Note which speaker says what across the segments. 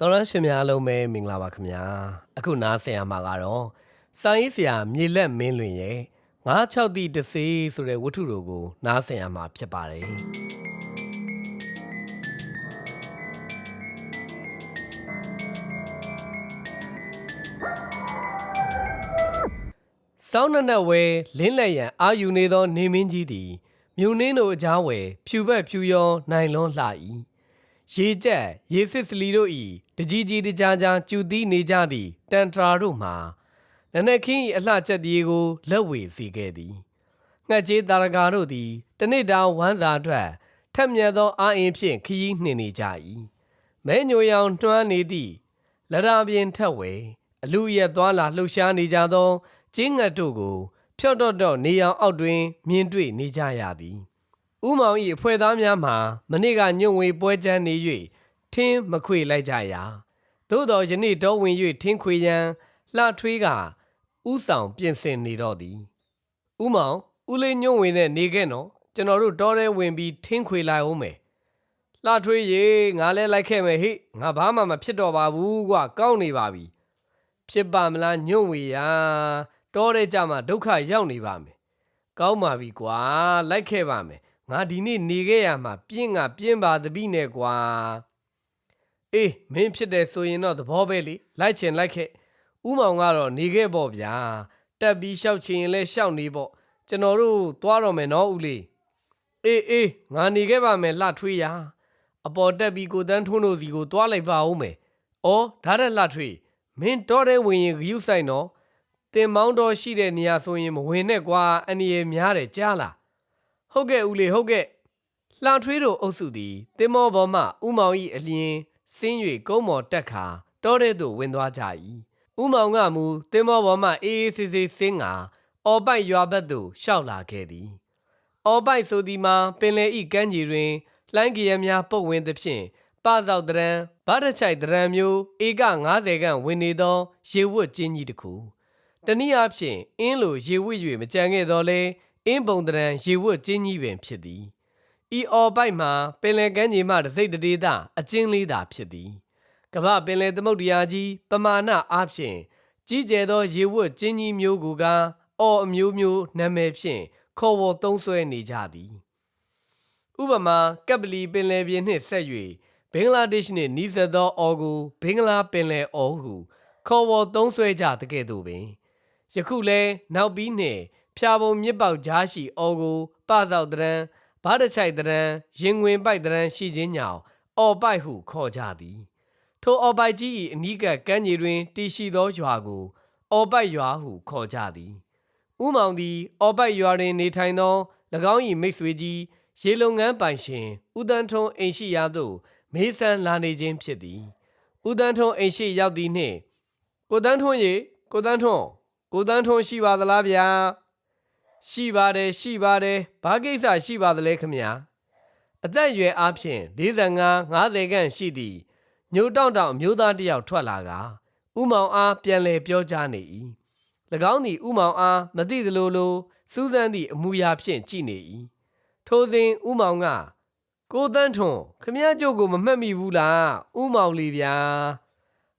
Speaker 1: တော်ရရှင်များအားလုံးပဲမင်္ဂလာပါခင်ဗျာအခုနားဆင်ရမှာကတော့စာရေးဆရာမြေလက်မင်းလွင်ရဲ့96တိတစေးဆိုတဲ့ဝတ္ထုတို့ကို နားဆင်ရမှာဖြစ်ပါတယ်စောင်းနက်နက်ဝဲလင်းလက်ရန်အာယူနေသော နေမင်းကြီးသည်မြူနှင်းတို့အကြားဝဲဖြူဘက်ဖြူရောနိုင်လွန်းလှ၏ ရေကြက်ရေစစ်စလီတို့ဤတကြီးကြီးတကြားကြားကျူသီးနေကြသည့်တန်ထရာတို့မှာနနက်ခင်း၏အလှချက်တည်းကိုလက်ဝေစီခဲ့သည်ငှက်ကြီးတာရကာတို့သည်တနေ့တာဝမ်းစာအတွက်ထက်မြက်သောအာအင်ဖြင့်ခရီးနှင်နေကြ၏မဲညိုရောင်တွန်းနေသည့်လရာပြင်ထက်ဝဲအလူရက်သွားလာလှုပ်ရှားနေကြသောကျင်းငတ်တို့ကို ဖြော့တော့တော့နေရောင်အောက်တွင် မြင်တွေ့နေကြရသည် ဥမောင်၏အဖွဲ့သားများမှာမနေ့ကညွန့်ဝေပွဲချမ်းနေ၍ထင်းမခွေလိုက်ကြရာသို့တော်ယနေ့တော့ဝင်၍ထင်းခွေရန်လှထွေးကဥဆောင်ပြင်ဆင်နေတော့သည်ဥမောင်ဦးလေးညွန့်ဝင်နဲ့နေခဲ့နော်ကျွန်တော်တို့တောထဲဝင်ပြီးထင်းခွေလိုက်အောင်မယ်လှထွေးရေငါလဲလိုက်ခဲ့မယ်ဟိငါဘာမှမဖြစ်တော့ပါဘူးကွာကောင်းနေပါပြီဖြစ်ပါမလားညွန့်ဝေရာတောတဲ့ကြမှာဒုက္ခရောက်နေပါမယ်ကောင်းပါပြီကွာလိုက်ခဲ့ပါမယ် ငါဒီနေ့နေခဲ့ရမှာပြင်းကပြင်းပါသပိနဲ့ကွာအေးမင်းဖြစ်တယ်ဆိုရင်တော့သဘောပဲလေလိုက်ချင်လိုက်ခဲ့ဥမောင်ကတော့နေခဲ့ပေါ့ဗျာတက်ပြီးရှောက်ချင်ရင်လည်းရှောက်နေပေါ့ကျွန်တော်တို့သွားတော့မယ်နော်ဦးလေးအေးအေးငါနေခဲ့ပါမယ်လှထွေးရာအပေါ်တက်ပြီးကိုတန်းထွန်းတို့စီကိုသွားလိုက်ပါဦးမယ်အော်ဒါရက်လှထွေးမင်းတော့တဲ့ဝင်ရင်ဂယုဆိုင်နော်တင်မောင်းတော်ရှိတဲ့နေရာဆိုရင်မဝင်နဲ့ကွာအန်ဒီရများတယ်ကြားလား ဟုတ်ကဲ့ဦးလေးဟုတ်ကဲ့လှထွေးတို့အုပ်စုသည်တင်မောပေါ်မှဥမောင်၏အလျင်ဆင်း၍ကုန်းမော်တက်ခါတောထဲသို့ဝင်သွားကြ၏ဥမောင်ကမူတင်မောပေါ်မှအေးအေးဆေးဆေးဆင်းကအော်ပိုက်ရွာဘက်သို့ရှောက်လာခဲ့သည်အော်ပိုက်ဆိုသည်မှာပင်လယ်၏ကမ်းခြေတွင်လှိုင်းကြရများပုတ်ဝင်သဖြင့်ပဇောက်တရံဗတ်တချိုက်တရံမျိုးဧက90ခန့်ဝင်နေသော ရေဝတ်ကျင်းကြီးတစ်ခုတနည်းအားဖြင့်အင်းလိုရေဝတ်၍မကြံခဲ့တော့လဲ အင်းပုံတရံရေဝတ်ကျင်းကြီးပင်ဖြစ်သည်ဤအော်ပိုက်မှာပင်လယ်ကမ်းခြေမှတစ်စိတ်တစ်ဒေသအကျဉ်းလေးသာဖြစ်သည်ကမ္ဘာပင်လယ်သမုဒ္ဒရာကြီးပမာဏအားဖြင့်ကြီးကျယ်သောရေဝတ်ကျင်းကြီးမျိုးကိုကအော်အမျိုးမျိုးနာမည်ဖြင့်ခေါ်ဝေါ်သုံးဆွဲနေကြသည်ဥပမာကပ်ပလီပင်လယ်ပြင်နှင့်ဆက်၍ဘင်္ဂလားဒေ့ရှ်နှင့်နီးစပ်သောအော်ကိုဘင်္ဂလားပင်လယ်အော်ဟုခေါ်ဝေါ်သုံးဆွဲကြတကဲ့သို့ပင်ယခုလဲနောက်ပြီးနှင့် ဖြာပုံမြစ်ပေါက်ကြားရှိအော်ကိုပဆောက်တရံဘားတချိုက်တရံရင်ဝင်ပိုက်တရံရှိခြင်းညောင်အော်ပိုက်ဟုခေါ်ကြသည်ထိုအော်ပိုက်ကြီး၏အနီးကပ်ကမ်းခြေတွင်တည်ရှိသောရွာကိုအော်ပိုက်ရွာဟုခေါ်ကြသည်ဥမောင်သည်အော်ပိုက်ရွာတွင်နေထိုင်သော၎င်း၏မိတ်ဆွေကြီးရေလုံငန်းပိုင်ရှင်ဦးတန်းထွန်းအိမ်ရှိရာသို့မေးဆန်းလာနေခြင်းဖြစ်သည်ဦးတန်းထွန်းအိမ်ရှိရောက်သည်နှင့်ကိုတန်းထွန်းရေကိုတန်းထွန်းကိုတန်းထွန်းရှိပါသလားဗျာ ရှိပါတယ်ရှိပါတယ်ဘာကိစ္စရှိပါသလဲခမညာအသက်အရွယ်အားဖြင့်45 50ခန့်ရှိသည့်ညိုတောင့်တောင့်အမျိုးသားတစ်ယောက်ထွက်လာကဥမောင်အားပြန်လည်ပြောကြားနေ၏၎င်းသည်ဥမောင်အားမသိသလိုလိုစူးစမ်းသည့်အမူအရာဖြင့်ကြည်နေ၏ထိုစဉ်ဥမောင်ကကိုတန်းထွန်းခမည်းကျုပ်ကိုမမှတ်မိဘူးလားဥမောင်လေးဗျာ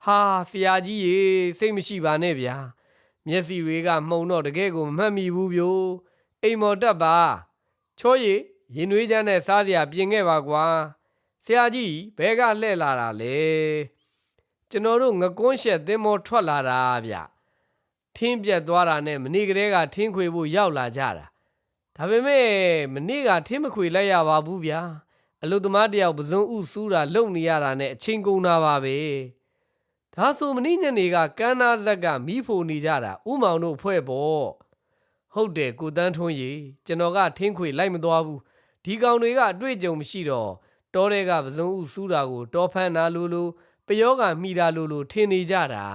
Speaker 1: ဟာဆရာကြီးရေစိတ်မရှိပါနဲ့ဗျာ မျက်စိတွေကမှုံတော့တကယ်ကိုမမှတ်မိဘူးဗျိုအိမ်မော်တက်ပါချောရီရင်နွေးချမ်းနဲ့စားစရာပြင်ခဲ့ပါကွာဆရာကြီးဘဲကလှဲ့လာတာလေကျွန်တော်တို့ငကွန်းရှက်သင်းမောထွက်လာတာဗျထင်းပြက်သွားတာနဲ့မနေ့ကလေးကထင်းခွေဖို့ရောက်လာကြတာဒါပေမဲ့မနေ့ကထင်းမခွေလိုက်ရပါဘူးဗျာအလုသမားတယောက်ပဇွန်ဥစူးတာလုံနေရတာနဲ့အချင်းကုန်တာပါပဲ ဒါဆိုမင်းညနေကကန်းနာဇက်ကမီးဖိုနေကြတာဥမောင်တို့ဖွဲ့ပေါ့ဟုတ်တယ်ကိုတန်းထွန်းရေကျွန်တော်ကထင်းခွေလိုက်မသွားဘူးဒီကောင်တွေကအတွေ့အကြုံမရှိတော့တောထဲကပစုံဥစူးတာကိုတောဖန်းတာလို့လို့ပယောကမိတာလို့လို့ထင်နေကြတာ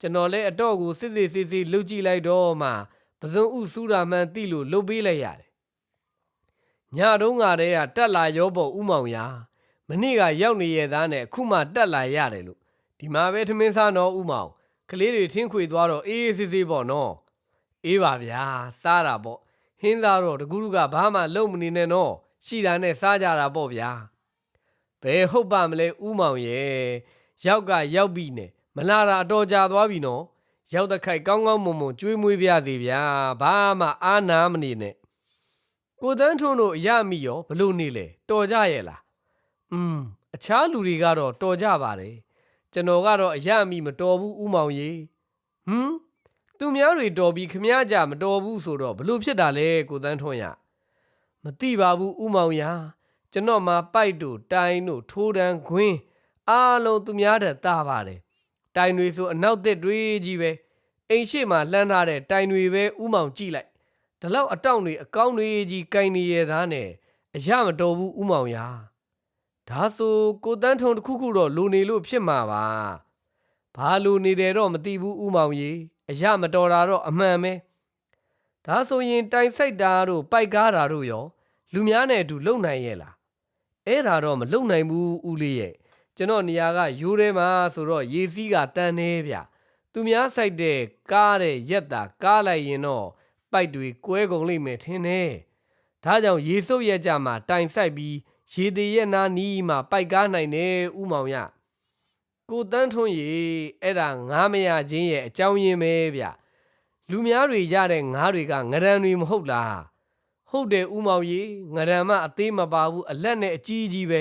Speaker 1: ကျွန်တော်လည်းအတော့ကိုစစ်စစ်စစ်စစ်လှုပ်ကြည့်လိုက်တော့မှပစုံဥစူးတာမှန်သိလို့လှုပ်ပေးလိုက်ရတယ်ညတုန်းကတည်းကတက်လာရောပေါ်ဥမောင်ရာမနေ့ကရောက်နေရသားနဲ့အခုမှတက်လာရတယ်လို့ ဒီမှာပဲထမင်းစားတော့ဥမောင်ကလေးတွေထင်းခွေသွားတော့အေးအေးဆေးဆေးပေါ့နော်အေးပါဗျာစားတာပေါ့ဟင်းသားတော့တကူးကဘာမှလုံမနေနဲ့နော်ရှိတာနဲ့စားကြတာပေါ့ဗျာဘယ်ဟုတ်ပါမလဲဥမောင်ရဲ့ရရောက်ကရောက်ပြီနဲ့မလာတာအတော်ကြာသွားပြီနော်ရောက်တဲ့ခိုက်ကောင်းကောင်းမွန်မွန်ကျွေးမွေးပြစေဗျာဘာမှအာနာမနေနဲ့ကိုတန်းထွန်းတို့အရမိရောဘလို့နေလဲတော်ကြရဲ့လားอืมအခြားလူတွေကတော့တော်ကြပါတယ် ကျွန်တော်ကတော့အရမိမတော်ဘူးဥမောင်ကြီးဟမ်သူများတွေတော်ပြီးခမည်းကြမတော်ဘူးဆိုတော့ဘလို့ဖြစ်တာလဲကိုတန်းထွန်းရမသိပါဘူးဥမောင်ရကျွန်တော်မှာပိုက်တို့တိုင်တို့ထိုးတန်းခွင်းအားလုံးသူများတဲ့တာပါတယ်တိုင်တွေဆိုအနောက်သက်တွေကြီးပဲအိမ်ရှိမှလှမ်းထားတဲ့တိုင်တွေပဲဥမောင်ကြည့်လိုက်ဒီလောက်အတောင့်တွေအကောင်းတွေကြီးကင်နေရသားနဲ့အရမတော်ဘူးဥမောင်ရ ဒါဆိုကိုတန်းထုံတစ်ခုခုတော့လိုနေလို့ဖြစ်မှာပါဘာလိုနေတယ်တော့မသိဘူးဥမောင်ကြီးအရမတော်တာတော့အမှန်ပဲဒါဆိုရင်တိုင်ဆိုင်တာတို့ပိုက်ကားတာတို့ရော လူများနဲ့အတူလုံနိုင်ရဲ့လားအဲ့ဒါတော့မလုံနိုင်ဘူးဦးလေးရဲ့ကျွန်တော်နေရာကရိုးထဲမှာဆိုတော့ရေစီးကတန်နေဗျသူများဆိုင်တဲ့ကားတဲ့ရက်တာကားလိုက်ရင်တော့ပိုက်တွေကွဲကုန်လိမ့်မယ်ထင်တယ်ဒါကြောင့်ရေစုပ်ရက်ကြမှာတိုင်ဆိုင်ပြီး ရေသေးရက်နာနီးမှာပိုက်ကားနိုင်တယ်ဥမောင်ရကိုတန်းထွန်းရေအဲ့ဒါငားမရခြင်းရဲ့အကြောင်းရင်းပဲဗျလူများတွေရတဲ့ငားတွေကငရံတွေမဟုတ်လားဟုတ်တယ်ဥမောင်ရေငရံမအသေးမပါဘူးအလက်နဲ့အကြီးကြီးပဲ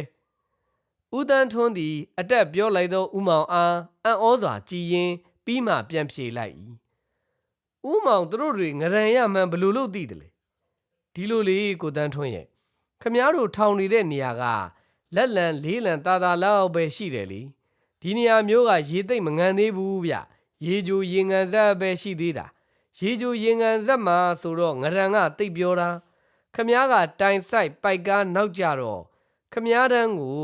Speaker 1: ဦးတန်းထွန်းသည်အတက်ပြောလိုက်သောဥမောင်အားအံ့ဩစွာကြည်ရင် ပြီးမှပြန်ဖြေလိုက်၏ဥမောင်တို့တွေငရံရမှန်ဘယ်လို့လို့သိတယ်လေဒီလိုလေကိုတန်းထွန်းရဲ့ ခမားတို့ထောင်နေတဲ့နေရာကလက်လံလေးလံတာတာလောက်ပဲရှိတယ်လေဒီနေရာမျိုးကရေသိမ့်မငန်သေးဘူးဗျရေကြိုရေငန်ဇက်ပဲရှိသေးတာရေကြိုရေငန်ဇက်မှာဆိုတော့ငရံကတိတ်ပြောတာခမားကတိုင်ဆိုင်ပိုက်ကားနောက်ကြတော့ခမားတန်းကို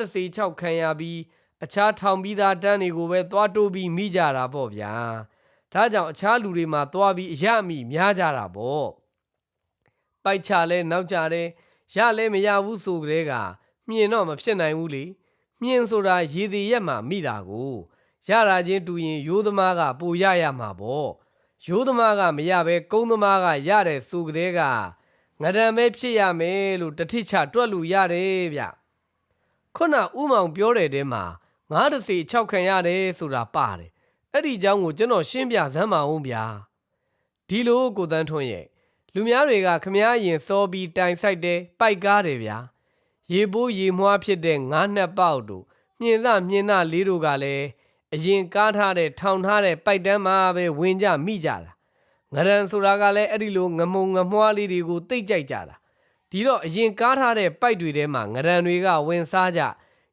Speaker 1: 936ခံရပြီးအခြားထောင်ပြီးသားတန်းတွေကိုပဲသွားတိုးပြီးမိကြတာပေါ့ဗျာဒါကြောင့်အခြားလူတွေမှာသွားပြီးအရမိများကြတာပေါ့ပိုက်ချလဲနောက်ကြတယ် ရလဲမရဘူးဆိုကြတဲ့ကမြင်တော့မဖြစ်နိုင်ဘူးလေမြင်ဆိုတာရေသေးရက်မှာမိတာကိုရတာချင်းတူရင်ရိုးသမားကပိုရရမှာပေါ့ရိုးသမားကမရပဲကုန်းသမားကရတယ်ဆိုကြတဲ့ကငရံပဲဖြစ်ရမယ်လို့တတိချတွက်လို့ရတယ်ဗျခုနဥမောင်ပြောတဲ့တဲမှာငါးတစ်စီ6ခံရတယ်ဆိုတာပါတယ်အဲ့ဒီအကြောင်းကိုကျွန်တော်ရှင်းပြစမ်းပါဦးဗျာဒီလိုကိုတန်းထွန်းရဲ့ လူများတွေကခမားရင်စောပြီးတိုင်ဆိုင်တယ်ပိုက်ကားတယ်ဗျာရေပိုးရေမွှားဖြစ်တဲ့ငါးနှစ်ပေါက်တို့မြင်သမြင်သလေးတို့ကလည်းအရင်ကားထားတဲ့ထောင်ထားတဲ့ပိုက်တန်းမှာပဲဝင်ကြမိကြတာငရန်ဆိုတာကလည်းအဲ့ဒီလိုငမုံငမွှားလေးတွေကိုတိတ်ကြိုက်ကြတာဒီတော့အရင်ကားထားတဲ့ပိုက်တွေထဲမှာငရန်တွေကဝင်စားကြ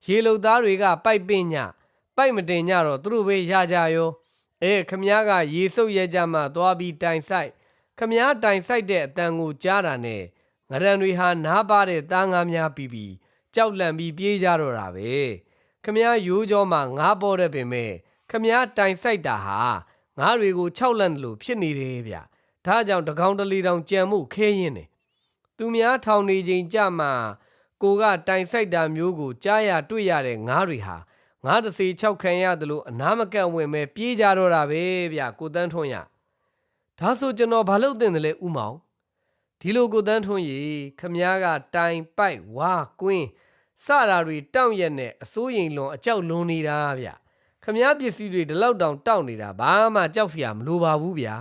Speaker 1: ရေလုံသားတွေကပိုက်ပင့်ညပိုက်မတင်ညတော့သူတို့ပဲရကြရောအဲခမ ्या ကရေစုပ်ရဲကြမှာသွားပြီးတိုင်ဆိုင် ခမားတိုင်ဆိုင်တဲ့အတန်ကိုကြားတာနဲ့ငရံတွေဟာနားပါတဲ့သားငါးများပြီးပြီးကြောက်လန့်ပြီးပြေးကြတော့တာပဲခမားရိုးကြောမှာငါးပေါ်တဲ့ပင်မဲ့ခမားတိုင်ဆိုင်တာဟာငါးတွေကိုခြောက်လန့်တယ်လို့ဖြစ်နေတယ်ဗျဒါကြောင့်တကောင်တလီတောင်ကြံမှုခဲရင်တယ်သူများထောင်နေချိန်ကြမှာကိုကတိုင်ဆိုင်တာမျိုးကိုကြားရတွေ့ရတဲ့ငါးတွေဟာငါးတစီ၆ခံရတယ်လို့အနာမကန့်ဝင်ပဲပြေးကြတော့တာပဲဗျကိုတန်းထွန်းရ ဒါဆိုကျွန်တော်ဘာလုပ်တင်တယ်လဲဥမောင်ဒီလိုကိုတန်းထွန်းရေခမားကတိုင်ပိုက်ဝါကွင်းစတာတွေတောင့်ရက်နဲ့အစိုးရင်လွန်အကြောက်လွန်နေတာဗျခမားပစ္စည်းတွေဒီလောက်တောင်တောင့်နေတာဘာမှကြောက်စရာမလိုပါဘူးဗျာ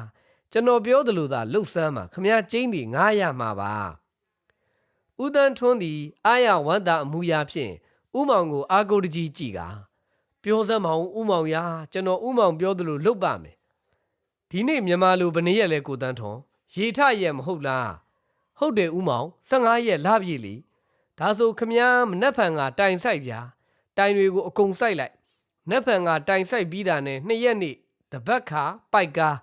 Speaker 1: ကျွန်တော်ပြောသလိုသာလှုပ်ဆန်းမှာခမားကျင်းတွေငားရမှာပါဦးတန်းထွန်းသည်အာရဝန္တာအမူအရာဖြင့်ဥမောင်ကိုအာကိုတကြီးကြည်ကပြောစမ်းမအောင်ဥမောင်ရာကျွန်တော်ဥမောင်ပြောသလိုလုပ်ပါမယ် ဒီနေ့မြန်မာလူဘယ်နှစ်ရက်လဲကိုတန်းထွန်းရေထရက်မဟုတ်လားဟုတ်တယ်ဥမောင်15ရက်လပြည့်လီဒါဆိုခမည်းမနှက်ဖန်ကတိုင်ဆိုင်ဗျာတိုင်တွေကိုအကုန်ဆိုင်လိုက်နှက်ဖန်ကတိုင်ဆိုင်ပြီးတာနဲ့နှစ်ရက်နေ့တပတ်ခါပိုက်ကား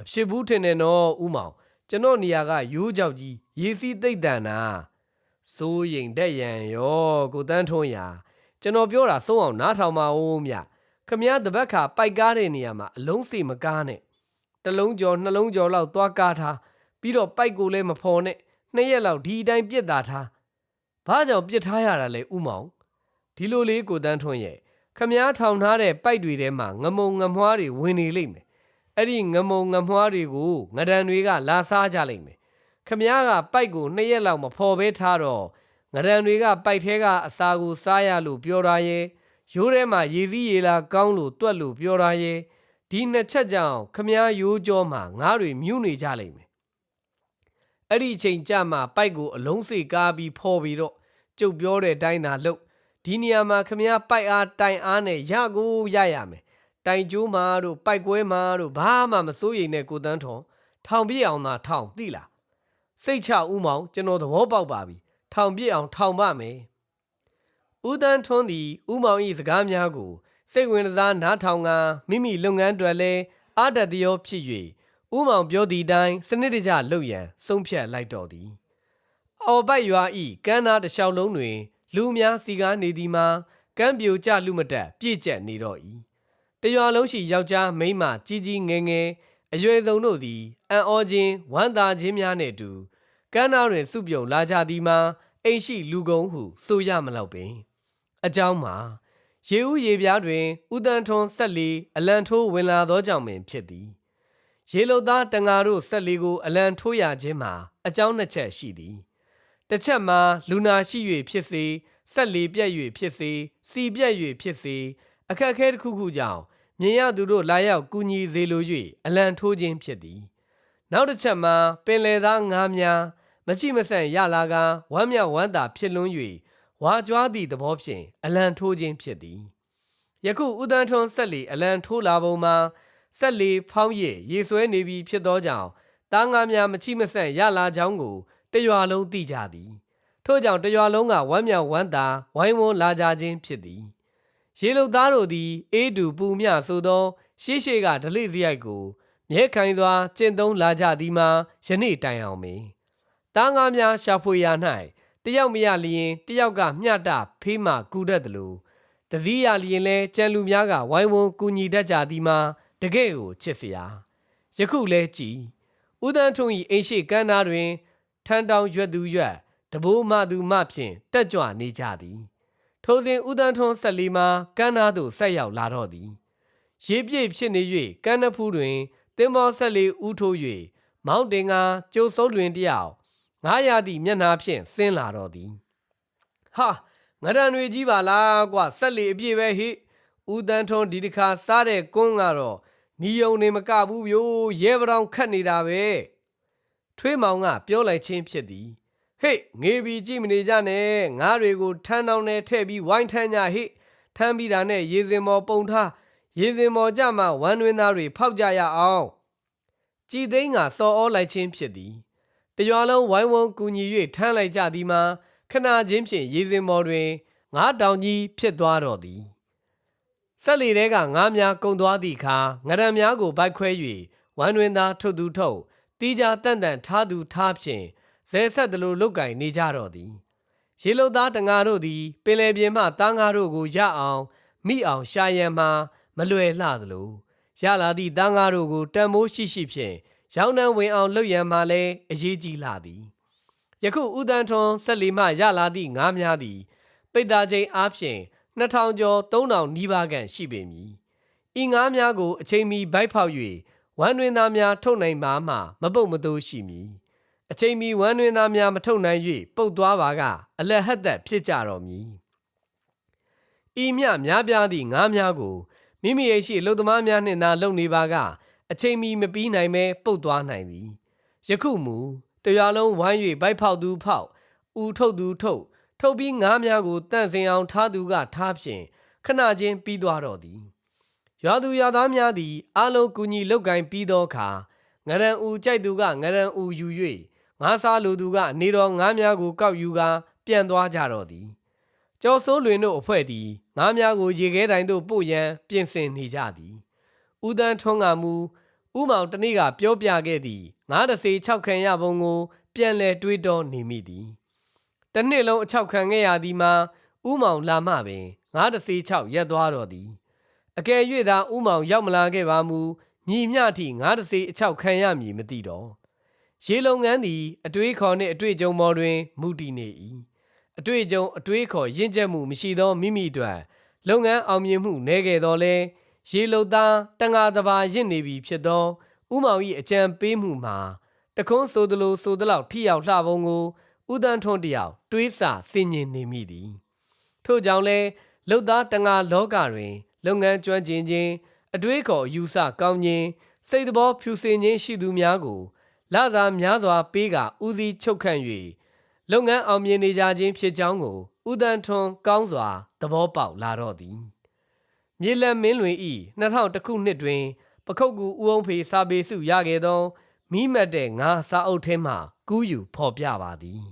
Speaker 1: အဖြစ်ဘူးထင်တယ်နော်ဥမောင်ကျွန်တော်နေရာကရိုးကြောက်ကြီးရေစီးသိမ့်တန်တာစိုးရင်တက်ရန်ရောကိုတန်းထွန်းရာကျွန်တော်ပြောတာဆုံးအောင်နားထောင်ပါဦးမြခမည်းတပတ်ခါပိုက်ကားတဲ့နေရာမှာအလုံးစိမကားနဲ့ တလုံးကျော်နှလုံးကျော်လောက်သွားကားထားပြီးတော့ပိုက်ကိုလည်းမဖော်နဲ့နှစ်ရက်လောက်ဒီအတိုင်းပြစ်တာထားဘာကြောင့်ပြစ်ထားရတာလဲဥမောင်ဒီလိုလေးကိုတန်းထွန်းရဲ့ခမားထောင်ထားတဲ့ပိုက်တွေထဲမှာငမုံငမွားတွေဝင်နေလိမ့်မယ်အဲ့ဒီငမုံငမွားတွေကိုငဒန်တွေကလာစားကြလိမ့်မယ်ခမားကပိုက်ကိုနှစ်ရက်လောက်မဖော်ဘဲထားတော့ငဒန်တွေကပိုက်ထဲကအစာကိုစားရလို့ပြောတာရဲ့ရိုးထဲမှာရေစည်းရေလာကောင်းလို့တွက်လို့ပြောရရဲ့ ဒီနှစ်ချက်ကြောင့်ခမားရိုးကြောမှာငါးတွေမြူးနေကြလိမ့်မယ်အဲ့ဒီအချိန်ကြမှာပိုက်ကိုအလုံးစေကားပြီးဖော်ပြီးတော့ကျုပ်ပြောတဲ့အတိုင်းသာလုပ်ဒီနေရာမှာခမားပိုက်အားတိုင်အားနဲ့ရကိုရရမယ်တိုင်ကျိုးမာတို့ပိုက်ကွဲမာတို့ဘာမှမစိုးရိမ်နဲ့ကိုတန်းထွန်ထောင်ပြည့်အောင်သာထောင်သိလားစိတ်ချဥမောင်ကျွန်တော်သဘောပေါက်ပါပြီထောင်ပြည့်အောင်ထောင်ပါမယ်ဦးတန်းထွန်းသည်ဥမောင်၏စကားများကို စိတ်ဝင်စားနားထောင်ကမိမိလုပ်ငန်းတွေလည်းအာတတရောဖြစ်၍ဥမောင်ပြောသည့်အတိုင်းစနစ်တကျလုပ်ရန်ဆုံးဖြတ်လိုက်တော်သည်အော်ပိုက်ရွာဤကမ်းနားတစ်လျှောက်လုံးတွင် လူများစီကားနေသည်မှာကမ်းပြိုကျလူမတက်ပြည့်ကျက်နေတော့၏တရွာလုံးရှိယောက်ျားမိန်းမကြီးကြီးငယ်ငယ်အရွယ်ဆုံးတို့သည်အံ့ဩခြင်းဝမ်းသာခြင်းများနှင့်အတူကမ်းနားတွင်စုပြုံလာကြသည်မှာအိမ်ရှိလူကုန်ဟုဆိုရမလောက်ပင် အကြောင်းမှာ ရေဦးရေပြားတွင်ဥတန်ထွန်းဆက်လီအလံထိုးဝင်လာသောကြောင့်ပင်ဖြစ်သည်ရေလုံသားတငါတို့ဆက်လီကိုအလံထိုးရခြင်းမှာအကြောင်းနှစ်ချက်ရှိသည်တစ်ချက်မှာလူနာရှိ၍ဖြစ်စေဆက်လီပြက်၍ဖြစ်စေစီပြက်၍ဖြစ်စေအခက်အခဲတစ်ခုခုကြောင့်မြင်ရသူတို့လာရောက်ကူညီစေလို၍အလံထိုးခြင်းဖြစ်သည်နောက်တစ်ချက်မှာပင်လေသားငါးများမချိမဆန့်ရလာကဝမ်းမြောက်ဝမ်းသာဖြစ်လွန်း၍ ဝါကြွားသည့်သဘောဖြင့်အလံထိုးခြင်းဖြစ်သည်ယခုဥဒန်းထွန်းဆက်လီအလံထိုးလာပုံမှာဆက်လီဖောင်းရည်ရေဆွဲနေပြီဖြစ်သောကြောင့်တားငါးများမချိမဆန့်ရလာကြောင်းကိုတရွာလုံးသိကြသည်ထို့ကြောင့်တရွာလုံးကဝမ်းမြောက်ဝမ်းသာဝိုင်းဝန်းလာကြခြင်းဖြစ်သည်ရေလုသားတို့သည်အေးတူပူမြဆိုသော ရှေးရှေးကဒလိစရိုက်ကိုမြဲခိုင်စွာကျင့်သုံးလာကြသည်မှာယနေ့တိုင်အောင်ပင်တားငါးများရှာဖွေရာ၌ တယောက်မရလျင်တယောက်ကမျှတဖေးမှကူတတ်တယ်လို့တစည်းရလျင်လဲကြံလူများကဝိုင်းဝန်းကူညီတတ်ကြသည်မှာတကယ့်ကိုချစ်စရာယခုလဲကြည်ဦးတန်းထွန်း၏အိမ်ရှိကမ်းနားတွင်ထန်းတောင်ရွက်သူရွက်တဘိုးမသူမဖြင့်တက်ကြွနေကြသည်ထိုစဉ်ဦးတန်းထွန်းဆက်လီမှာကမ်းနားသို့ဆက်ရောက်လာတော့သည်ရေပြည့်ဖြစ်နေ၍ကမ်းနဖူးတွင်တင်မောဆက်လီဥထိုး၍မောင်းတင်ကကျိုးစိုးလွင်တယောက် ငားရသည့်မျက်နှာဖြင့်ဆင်းလာတော့သည်ဟာငရံတွေကြီးပါလားကွဆက်လီအပြည့်ပဲဟိဦးတန်းထွန်းဒီတစ်ခါစားတဲ့ကွန်းကတော့နီယုံနေမကဘူးဗျို့ရဲပတောင်ခတ်နေတာပဲထွေးမောင်ကပြောလိုက်ချင်းဖြစ်သည်ဟေ့ငေဘီကြည့်မနေကြနဲ့ငါးတွေကိုထန်းတောင်းနဲ့ထည့်ပြီးဝိုင်းထန်းကြဟိထမ်းပြီးတာနဲ့ရေစင်မော်ပုံထားရေစင်မော်ကြမှာဝမ်းတွင်းသားတွေဖောက်ကြရအောင်ကြည်သိန်းကစော်ဩလိုက်ချင်းဖြစ်သည် တရွာလုံးဝိုင်းဝန်းကူညီ၍ထမ်းလိုက်ကြသည်မှာခဏချင်းဖြင့်ရေစင်မော်တွင်ငါးတောင်ကြီးဖြစ်သွားတော့သည်ဆက်လီတဲကငါးများကုံသွားသည့်အခါငရံများကိုဗိုက်ခွဲ၍ဝမ်းတွင်သားထုတ်သူထုတ်တီးကြတန့်တန့်ထားသူထားဖြင့်ဇဲဆက်တလို့လုတ်ကင်နေကြတော့သည်ရေလုံသားတငါတို့သည်ပင်လယ်ပြင်မှတားငါတို့ကိုရအောင်မိအောင်ရှာရန်မှာမလွယ်လှသလိုရလာသည့်တားငါတို့ကိုတန်မိုးရှိရှိဖြင့် ရောင်းနှံဝင်အောင်လုပ်ရန်မှာလည်းအရေးကြီးလာသည်ယခုဥဒန်းထွန်းဆက်လီမှရလာသည့်ငါးများသည်ပိတ်သားချင်းအားဖြင့်2000ကျော်3000နီးပါးခန့်ရှိပေမည်ဤငါးများကိုအချိန်မီဗိုက်ဖောက်၍ဝမ်းတွင်သားများထုတ်နိုင်ပါမှမပုတ်မသိုးရှိမည်အချိန်မီဝမ်းတွင်သားများမထုတ်နိုင်၍ပုတ်သွားပါကအလဟတ်သက်ဖြစ်ကြတော်မည်ဤမြများပြားသည့်ငါးများကိုမိမိရဲ့ရှိအလုသမားများနှင့်သာလုံနေပါက အချိန်မီမပြီးနိုင်ပဲပုတ်သွားနိုင်သည်ယခုမူတရွာလုံးဝိုင်း၍ဗိုက်ဖောက်သူဖောက်ဥထုတ်သူထုတ်ထုတ်ပြီးငါးများကိုတန့်စင်အောင်ထားသူကထားဖြင့်ခဏချင်းပြီးသွားတော့သည်ရွာသူရွာသားများသည်အလုံးကူညီလောက်ကင်ပြီးသောအခါငရံဦးကြိုက်သူကငရံဦးယူ၍ငါးစားလိုသူကနေတော်ငါးများကိုကောက်ယူကာပြန်သွားကြတော့သည်ကျော်စိုးလွင်တို့အဖွဲ့သည်ငါးများကိုရေခဲတိုင်သို့ပို့ရန်ပြင်ဆင်နေကြသည် ဦးတန်းထွန်းကမူဥမောင်တနေ့ကပြောပြခဲ့သည့်ငါးတစေ6ခံရပုံကို ပြန်လဲတွေးတောနေမိသည်တနှစ်လုံးအချောက်ခံခဲ့ရသည်မှာဥမောင်လာမှပင်ငါးတစေ6ရက်သွားတော်သည်အကယ်၍သာဥမောင်ရောက်မလာခဲ့ပါမူမြည်မျှထိငါးတစေအချောက်ခံရမည်မသိတော့ရေလုံငန်းသည်အတွေးခေါ်နှင့်အတွေ့အကြုံပေါ်တွင်မူတည်နေ၏အတွေ့အကြုံအတွေးခေါ်ရင့်ကျက်မှုမရှိသောမိမိတို့လုပ်ငန်းအောင်မြင်မှုနည်းခဲ့တော်လဲ ရေလုံသားတန်ဃာတဘာရင့်နေပြီဖြစ်သောဥမောင်၏အကြံပေးမှုမှာတခွန်းဆိုသလိုဆိုသလောက်ထိရောက်လှပုံကိုဥဒန်းထွန်းတယောက်တွေးဆဆင်ញင်နေမိသည်ထို့ကြောင့်လဲလုတ်သားတငါလောကတွင် လုပ်ငန်းကျွမ်းကျင်ခြင်းအတွေးခေါ်အယူဆကောင်းခြင်းစိတ်တော်ဖြူစင်ခြင်းရှိသူများကိုလသာများစွာပေးကဦးစီးချုပ်ခန့်၍လုပ်ငန်းအောင်မြင်နေကြခြင်းဖြစ်ကြောင်းကိုဦးတန်းထွန်းကောင်းစွာသဘောပေါက်လာတော့သည် မြေလံမင်းလွင်ဤ2000ခုနှစ်တွင် ပခုတ်ကူဦးအောင်ဖေစာပေစုရခဲ့သောမိမတ်တဲ့ငါစာအုပ်ထဲမှကူးယူဖော်ပြပါသည်